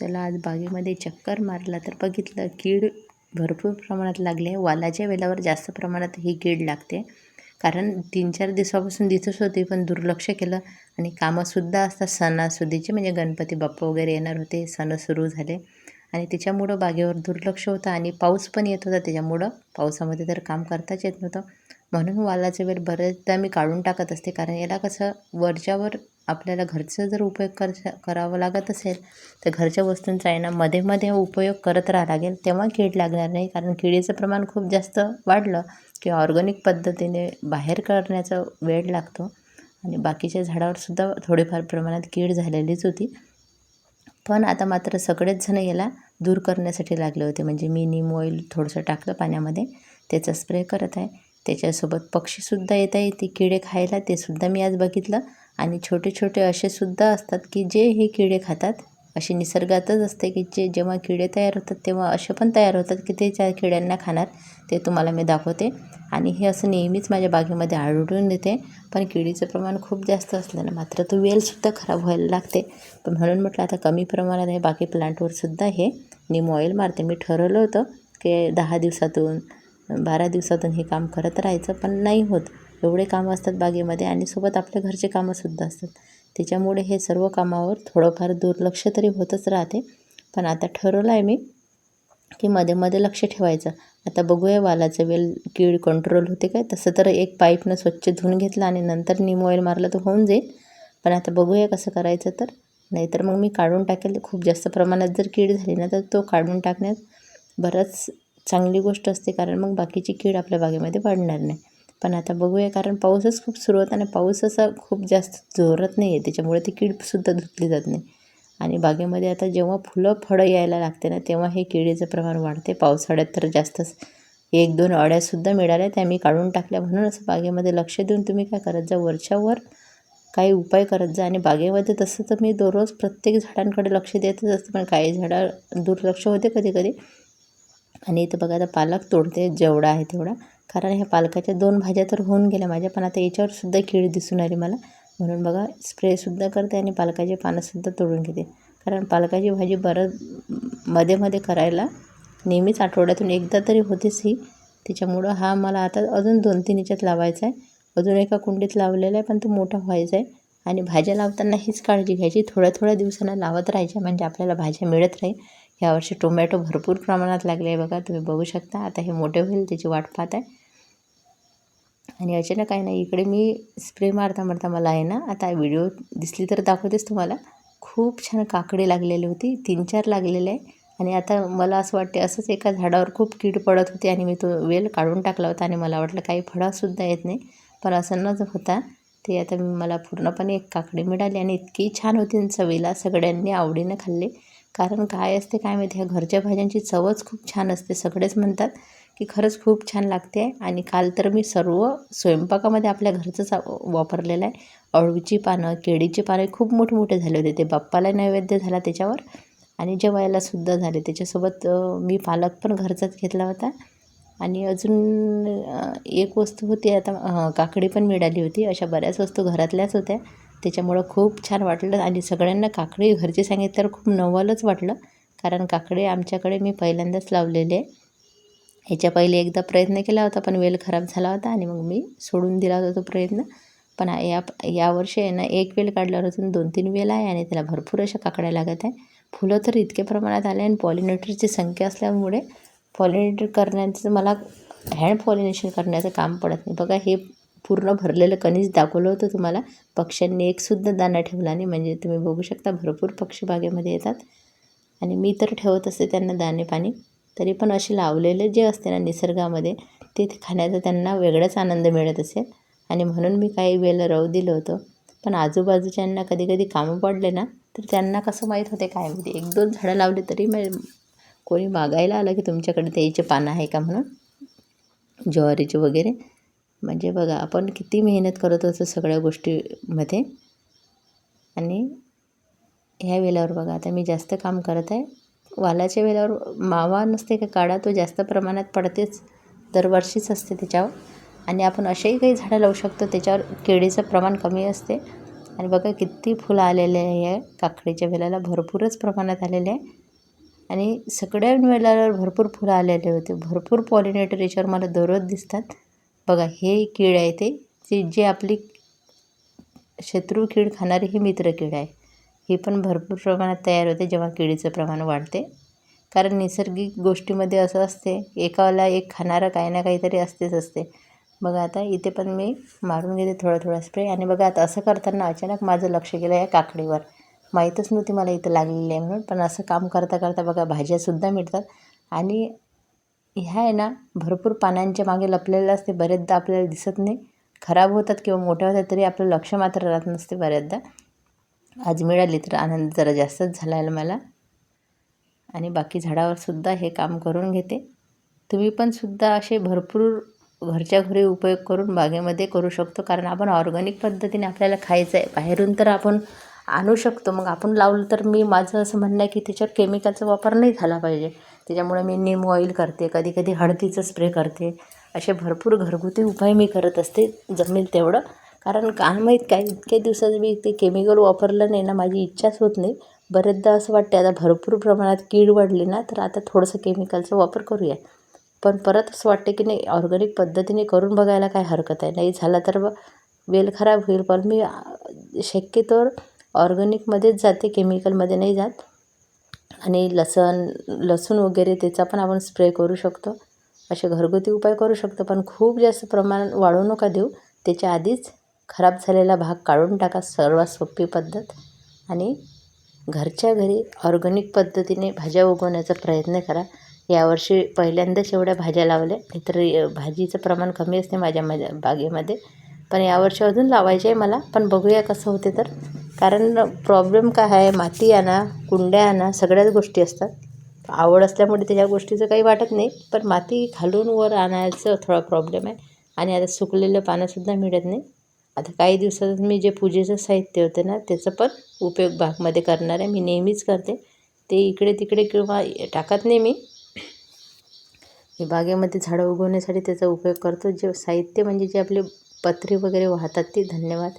चला आज बागेमध्ये चक्कर मारला तर बघितलं कीड भरपूर प्रमाणात लागली आहे. वालाच्या वेलावर जास्त प्रमाणात ही कीड लागते. कारण तीन चार दिवसापासून दिसत होती पण दुर्लक्ष केलं आणि कामंसुद्धा असतात सणासुदीचे म्हणजे गणपती बाप्पा वगैरे येणार होते सण सुरू झाले. आणि त्याच्यामुळं बागेवर दुर्लक्ष होतं आणि पाऊस पण येत होता. त्याच्यामुळं पावसामध्ये तर काम करताच येत नव्हतं. म्हणून वालाचं वेल बरेचदा मी काढून टाकत असते. कारण याला कसं वरच्यावर आपल्याला घरचं जर उपयोग कर करावं लागत असेल तर घरच्या वस्तूंचा आहे ना मध्ये मध्ये उपयोग करत राहावं लागेल. तेव्हा कीड लागणार नाही कारण किडीचं प्रमाण खूप जास्त वाढलं की ऑर्गॅनिक पद्धतीने बाहेर करण्याचा वेळ लागतो. आणि बाकीच्या झाडावरसुद्धा थोडेफार प्रमाणात कीड झालेलीच होती. पण आता मात्र सगळेच जण याला दूर करण्यासाठी लागले होते. म्हणजे मी नीम ऑइल थोडंसं टाकलं पाण्यामध्ये. त्याचा स्प्रे करत आहे. त्याच्यासोबत पक्षीसुद्धा येत आहे ते किडे खायला ते सुद्धा मी आज बघितलं. आणि छोटे छोटे असे सुद्धा असतात की जे हे किडे खातात. असे निसर्गातच असते की जे जेव्हा किडे तयार होतात तेव्हा असे पण तयार होतात की ते त्या किड्यांना खाणार ते तुम्हाला मी दाखवते. आणि हे असं नेहमीच माझ्या बागेमध्ये आढळून येते. पण किडीचं प्रमाण खूप जास्त असल्यानं मात्र तो वेलसुद्धा खराब व्हायला लागते. पण म्हणून म्हटलं आता कमी प्रमाणात हे बाकी प्लांटवरसुद्धा हे निम ऑइल मारते. मी ठरवलं होतं की दहा दिवसातून बारा दिवसातून हे काम करत राहायचं पण नाही होत. एवढे कामं असतात बागेमध्ये आणि सोबत आपल्या घरचे कामंसुद्धा असतात. त्याच्यामुळे हे सर्व कामावर थोडंफार दुर्लक्ष तरी होतच राहते. पण आता ठरवलं आहे मी की मध्ये मध्ये लक्ष ठेवायचं. आता बघूया वालाचं वेल कीड कंट्रोल होते काय? तसं तर एक पाईपनं स्वच्छ धुवून घेतलं आणि नंतर निम ऑइल मारलं तर होऊन जाईल. पण आता बघूया कसं करायचं तर. नाहीतर मग मी काढून टाकेल. खूप जास्त प्रमाणात जर कीड झाली ना तर तो काढून टाकण्यात बरंच चांगली गोष्ट असते कारण मग बाकीची कीड आपल्या बागेमध्ये वाढणार नाही. पण आता बघूया कारण पाऊसच खूप सुरू होता आणि पाऊस असा खूप जास्त जोरात नाही आहे त्याच्यामुळे ती कीडसुद्धा धुतली जात नाही. आणि बागेमध्ये आता जेव्हा फुलं फळं यायला लागते ना तेव्हा हे किडीचं प्रमाण वाढते. पावसाळ्यात तर जास्तच. एक दोन अळ्यासुद्धा मिळाल्या त्या मी काढून टाकल्या. म्हणून असं बागेमध्ये लक्ष देऊन तुम्ही काय करत जा वरच्यावर काही उपाय करत जा. आणि बागेमध्ये तसं तर मी दररोज प्रत्येक झाडांकडे लक्ष देतच असते पण काही झाडं दुर्लक्ष होते कधी कधी आणि इथं बघा आता पालक तोडते जेवढा आहे तेवढा. कारण ह्या पालकाच्या दोन भाज्या तर होऊन गेल्या माझ्या पण आता याच्यावरसुद्धा कीड दिसून आली मला. म्हणून बघा स्प्रेसुद्धा करते आणि पालकाचे पानंसुद्धा तोडून घेते. कारण पालकाची भाजी बरं मध्ये मध्ये करायला नेहमीच आठवड्यातून एकदा तरी होतेच ही. त्याच्यामुळं हा मला आता अजून दोन तीन याच्यात लावायचा आहे. अजून एका कुंडीत लावलेला आहे पण तो मोठा व्हायचा आहे. आणि भाज्या लावताना हीच काळजी घ्यायची. थोड्या थोड्या दिवसांना लावत राहायच्या म्हणजे आपल्याला भाज्या मिळत राहील यावर्षी टोमॅटो भरपूर प्रमाणात लागले आहे बघा तुम्ही बघू शकता. आता हे मोठे होईल त्याची वाट पाहत आहे. आणि अचानक काय नाही इकडे मी स्प्रे मारता मारता मला आहे ना आता व्हिडिओ दिसली तर दाखवतेच तुम्हाला. खूप छान काकडी लागलेली होती तीन चार लागलेले आहे. आणि आता मला असं वाटते असंच एका झाडावर खूप कीड पडत होती आणि मी तो वेल काढून टाकला होता आणि मला वाटलं काही फळासुद्धा येत नाही. पण असं न होता ते आता मला पूर्णपणे एक काकडी मिळाली आणि इतकी छान होती चवीला सगळ्यांनी आवडीनं खाल्ले. कारण काय असते काय माहिती? ह्या घरच्या भाज्यांची चवच खूप छान असते. सगळेच म्हणतात की खरंच खूप छान लागते. आणि काल तर मी सर्व स्वयंपाकामध्ये आपल्या घरचंच वापरलेलं आहे. अळूची पानं केळीची पानं खूप मोठमोठे मोठे झाले होते. ते बाप्पाला नैवेद्य झाला त्याच्यावर आणि जेवायलासुद्धा झाले. त्याच्यासोबत मी पालक पण घरचाच घेतला होता. आणि अजून एक वस्तू होती. आता काकडी पण मिळाली होती. अशा बऱ्याच वस्तू घरातल्याच होत्या. त्याच्यामुळं खूप छान वाटलं आणि सगळ्यांना काकडी घरची सांगितल्यावर खूप नवलच वाटलं. कारण काकडी आमच्याकडे मी पहिल्यांदाच लावलेले आहे. ह्याच्या पहिले एकदा प्रयत्न केला होता पण वेल खराब झाला होता आणि मग मी सोडून दिला होता तो प्रयत्न. पण या यावर्षी आहे ना एक वेल काढल्यावर अजून दोन तीन वेल आहे आणि त्याला भरपूर अशा काकड्या लागत आहे. फुलं तर इतक्या प्रमाणात आले आणि पॉलिनेटरची संख्या असल्यामुळे पॉलिनेटर करण्याचं मला हँड पॉलिनेशन करण्याचं काम पडत नाही. बघा हे पूर्ण भरलेलं कणीस दाखवलं होतं तुम्हाला. पक्ष्यांनी एकसुद्धा दाना ठेवला नाही. म्हणजे तुम्ही बघू शकता भरपूर पक्षी बागेमध्ये येतात. आणि मी तर ठेवत असते त्यांना दाणे पाणी. तरी पण असे लावलेले जे असते ना निसर्गामध्ये ते खाण्याचा त्यांना वेगळाच आनंद मिळत असेल. आणि म्हणून मी काही वेळेला राहू दिलं होतं. पण आजूबाजूच्यांना कधी कधी कामं पडले ना तर त्यांना कसं माहीत होते काय माहिती? एक दोन झाडं लावले तरी मग कोणी मागायला आलं की तुमच्याकडे त्याचे पानं आहे का म्हणून? ज्वारीचे वगैरे. म्हणजे बघा आपण किती मेहनत करत असतो सगळ्या गोष्टीमध्ये. आणि ह्या वेळेवर बघा आता मी जास्त काम करत आहे. वालाच्या वेळेवर मावा नसते का काढा तो जास्त प्रमाणात पडतेच. दरवर्षीच असते त्याच्यावर. आणि आपण असेही काही झाडं लावू शकतो त्याच्यावर केळीचं प्रमाण कमी असते. आणि बघा किती फुलं आलेले आहे काकडीच्या वेलाला भरपूरच प्रमाणात आलेले आहे. आणि सगळ्या वेलावर भरपूर फुलं आलेले होते. भरपूर पॉलिनेटर याच्यावर मला दररोज दिसतात. बघा हे कीड आहे ते. जे जे आपली शत्रू कीड खाणारी ही मित्र कीड आहे. ही पण भरपूर प्रमाणात तयार होते जेव्हा किडीचं प्रमाण वाढते. कारण नैसर्गिक गोष्टीमध्ये असं असते एकाला एक खाणारं काही ना काहीतरी असतेच असते. बघा आता इथे पण मी मारून घेते थोडा थोडा स्प्रे आणि बघा आता असं करताना अचानक माझं लक्ष गेलं या काकडीवर. माहीतच नव्हती मला इथं लागलेली आहे म्हणून पण असं काम करता करता बघा भाज्यासुद्धा मिळतात. आणि ह्या आहे ना भरपूर पानांच्या मागे लपलेलं असते बरेचदा आपल्याला दिसत नाही. खराब होतात किंवा मोठ्या होतात तरी आपलं लक्ष मात्र राहत नसते बऱ्याचदा. आज मिळाली तर आनंद जरा जास्तच झाला आहे मला. आणि बाकी झाडावरसुद्धा हे काम करून घेते. तुम्ही पण सुद्धा असे भरपूर घरच्या घरी उपयोग करून बागेमध्ये करू शकतो कारण आपण ऑर्गॅनिक पद्धतीने आपल्याला खायचं आहे. बाहेरून तर आपण आणू शकतो. मग आपण लावलं तर मी माझं असं म्हणणं आहे की त्याच्यावर केमिकलचा वापर नाही झाला पाहिजे. त्याच्यामुळे मी निम ऑइल करते कधी कधी हळदीचं स्प्रे करते. असे भरपूर घरगुती उपाय मी करत असते जमेल तेवढं. कारण काय माहीत काय इतक्या दिवसात मी ते केमिकल वापरलं नाही ना माझी इच्छाच होत नाही. बरेचदा असं वाटते आता भरपूर प्रमाणात कीड वाढली ना तर आता थोडंसं केमिकलचा वापर करूया. पण परत असं वाटते की नाही ऑर्गॅनिक पद्धतीने करून बघायला काय हरकत आहे? नाही झालं तर वेल खराब होईल. पण मी शक्यतोवर ऑर्गॅनिकमध्येच जाते केमिकलमध्ये नाही जात. आणि लसण लसूण वगैरे त्याचा पण आपण स्प्रे करू शकतो. असे घरगुती उपाय करू शकतो पण खूप जास्त प्रमाण वाढू नका देऊ. त्याच्या आधीच खराब झालेला भाग काढून टाका सर्वात सोपी पद्धत. आणि घरच्या घरी ऑर्गॅनिक पद्धतीने भाज्या उगवण्याचा प्रयत्न करा. यावर्षी पहिल्यांदाच एवढ्या भाज्या लावल्या तर भाजीचं प्रमाण कमी असते माझ्या माझ्या बागेमध्ये. पण यावर्षी अजून लावायचे आहे मला पण बघूया कसं होते तर. कारण प्रॉब्लेम काय आहे? माती आणा कुंड्या आणा सगळ्याच गोष्टी असतात. आवड असल्यामुळे त्याच्या गोष्टीचं काही वाटत नाही. पण माती खालून वर आणायचं थोडा प्रॉब्लेम आहे. आणि आता सुकलेलं पानंसुद्धा मिळत नाही. आता काही दिवसात मी जे पूजेचं साहित्य होते ना त्याचं पण उपयोग बागमध्ये करणार आहे. मी नेहमीच करते. ते इकडे तिकडे किंवा टाकत नाही मी. मी बागेमध्ये झाडं उगवण्यासाठी त्याचा उपयोग करतो. जे साहित्य म्हणजे जे आपले पत्रे वगैरे वाहतात ते. धन्यवाद.